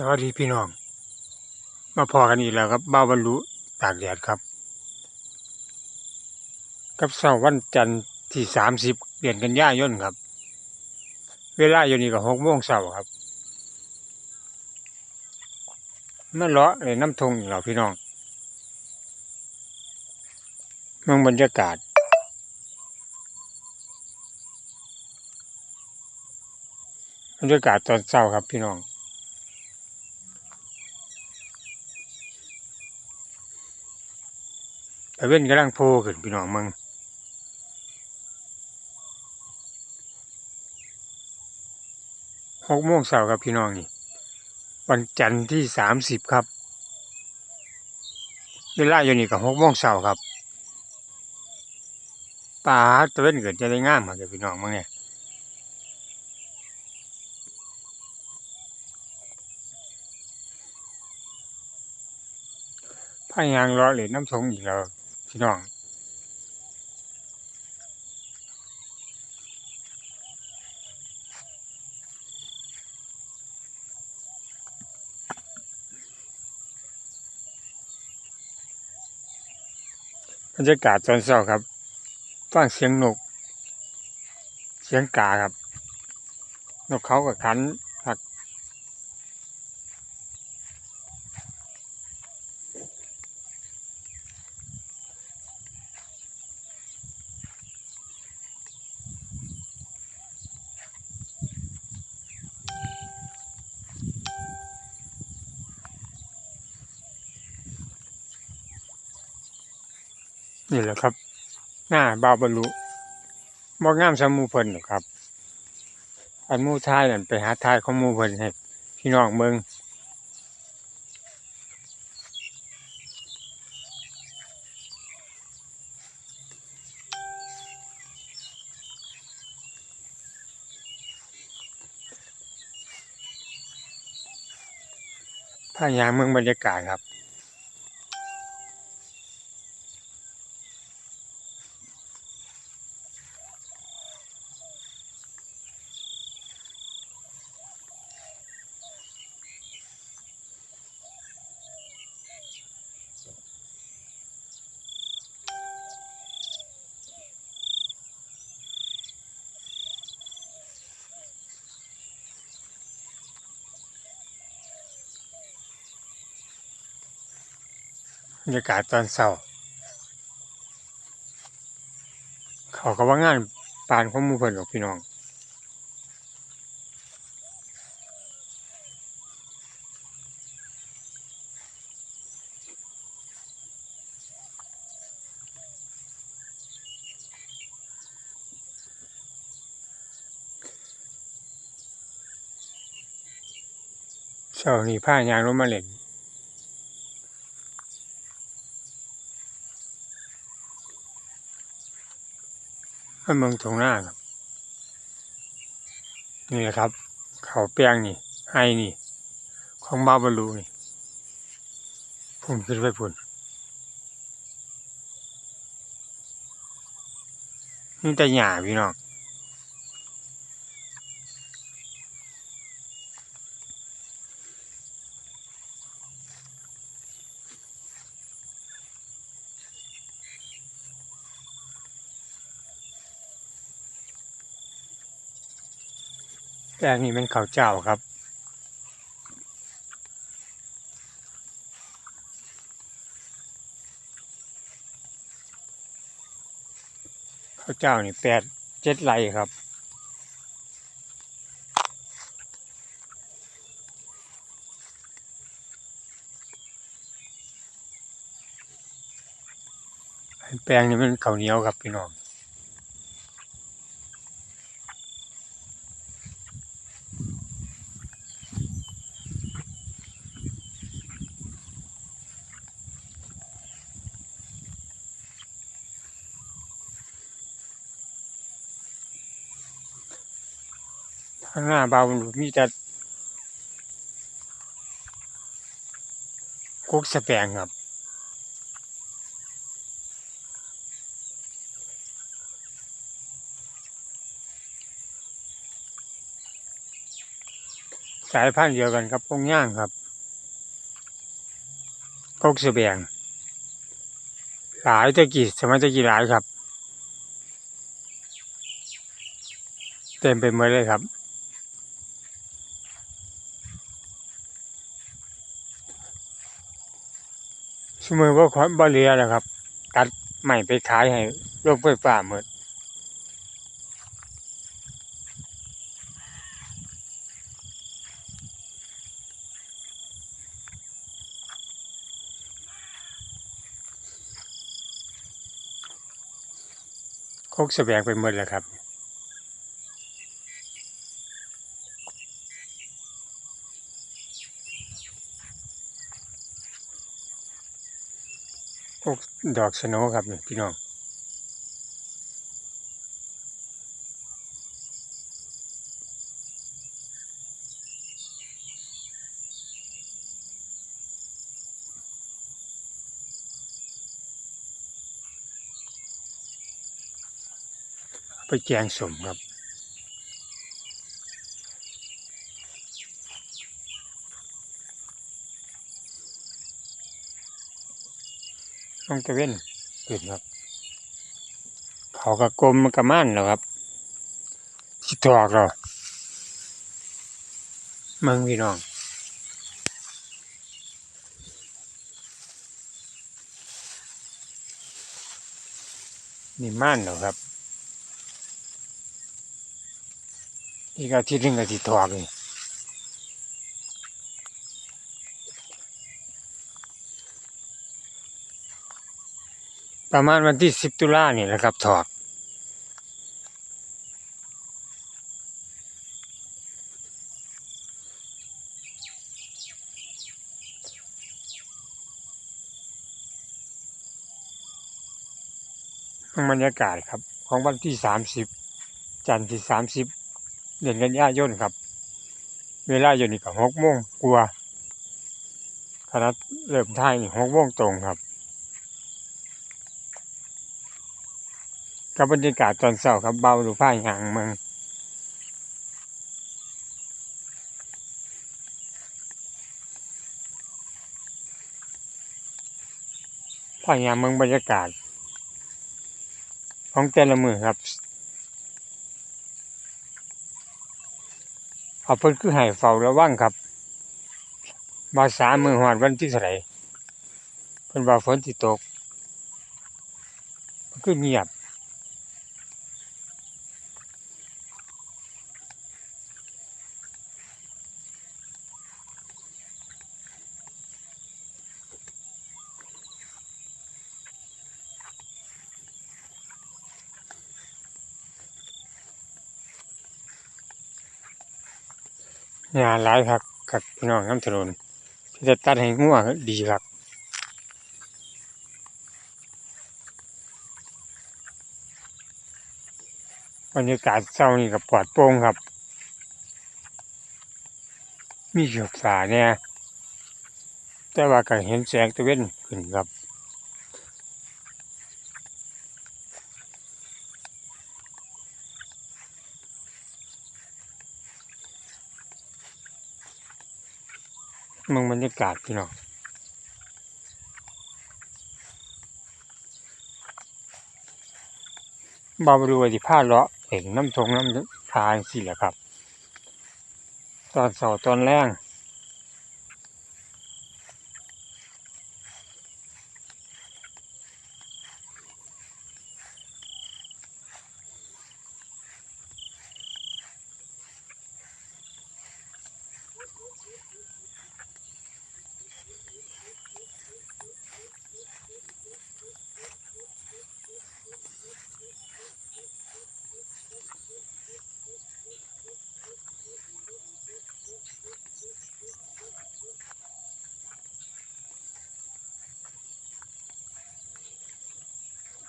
สวัสดีพี่น้อง มาพอกันอีกแล้วครับบ้าวบรรลุตากแดดครับ กับเสาร์วันจันทร์ที่สามสิบเดือนกันยายนครับ เวลาอยู่นี่ก็หกโมงเช้าครับมาเลาะเลยน้ำทงอีกแล้วพี่น้องเมืองบรรยากาศบรรยากาศตอนเช้าครับพี่น้อง ต่เว้นกำลังโผล่ขึ้นพี่น้องมึงหกโมงเช้าครับพี่น้องนี่ วันจันทร์ที่สามสิบครับเวลาอยู่นี่ก็หกโมงเช้าครับป่าตะเว้นเกิดจะได้งามครับพี่น้องมึงเนี่ยพายางรอเหรียญน้ำสงอีกแล้ว พี่น้องบรรยากาศตอนเช้าครับฟังเสียงนก เสียงกาครับ นกเขากับขัน นี่แหละครับ หน้าบาบรรลุบ่งามสมูเพิ่นหรอกครับ อันหมูทายนั่นไปหาทายของมูเพิ่นให้พี่น้องเมืองถ้ายางเมืองบรรยากาศครับ รรยากาศตอนเช้าเขาก็ว่างานปานของมูเพิ่นหรอกพี่น้องเช้านี้พายางลงมาเล่น เมืองตรงหน้าครับ นี่แหละครับ เขาแป้งนี่ไห้นี่ ของบาบาลูนี่พุ่นขึ้นไปพุ่นนี่แต่หยาพี่น้อง แปลงนี่เป็นเขาวเจ้าครับ ข้าวเจ้านี่แปดเจ็ดไรครับแปลงนี่มันข้าวเหนียวครับพี่น้องางหน้าเบามีแต่กุกสแปงครับสสายพันธุ์เดียวกันครับพงย่างครับกกเสบียง หลายตะกี้สมัยตะกี้หลายครับ เต็มไปหมดเลยครับ สมมติว่าขอนบ่เหลียแล้วครับ ตัดใหม่ไปขายให้โรงไฟฟ้าหมดโคกแสบงไปหมดแล้วครับ พวกดอกสโนครับนี่พี่น้องไปแจงสมครับ ต้องตะเว้นขึ้นครับ เขากระกลมมันกระม่านแล้วครับสิตอกเราเมืองพี่น้องนี่ม่านเหรอครับ อีกอาทิตย์หนึงก็สิถอกนี่ ประมาณวันที่สิบตุลาเนี่ยแหละครับถอกบรรยากาศครับ ของวันที่สามสิบจันทร์ที่สามสิบเดือนกันยายนครับ เวลาอยู่นี่ก็หกโมงกว่าคณะเริ่มท่ายนี่หกโมงตรงครับ กับบรรยากาศตอนเช้าครับเบาดูผ้าหางเมืองผ้าหางเมืองบรรยากาศ ของแต่ละมือครับเอาเพิ่นคือให้เฝ้าระวังครับมาสามมือหอดวันที่เท่าไหร่เพิ่นว่าฝนสิตกมันคือเงียบ งานหลายครับกับพี่น้องน้ำถนนที่จะตัดให้ง่วงดีครับบรรยากาศเช้านี่กับปลอดโปร่งครับ มีเชือกสาเนี่ยแต่ว่าก็เห็นแสงตะเว้นขึ้นครับ มึงบรรยากาศพี่น้องบาบรูว่าสิพาเลาะเห็นน้ำทงน้ำทางสิแหละครับ ตอนเสาตอนแรง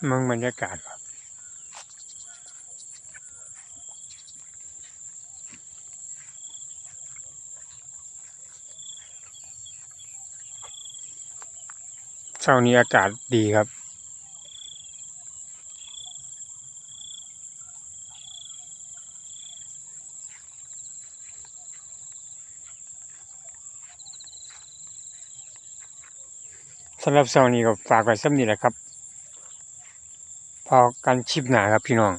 มึงบรรยากาศเช้านี้อากาศดีครับสำหรับเช้านี้ก็ฝากไว้สักนิดแหละครับ พอกันชิปหนาครับพี่น้อง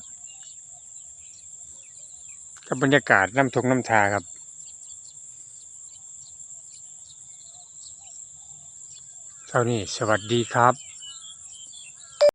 กับบรรยากาศน้ำทงน้ำทาครับเท่านี้สวัสดีครับ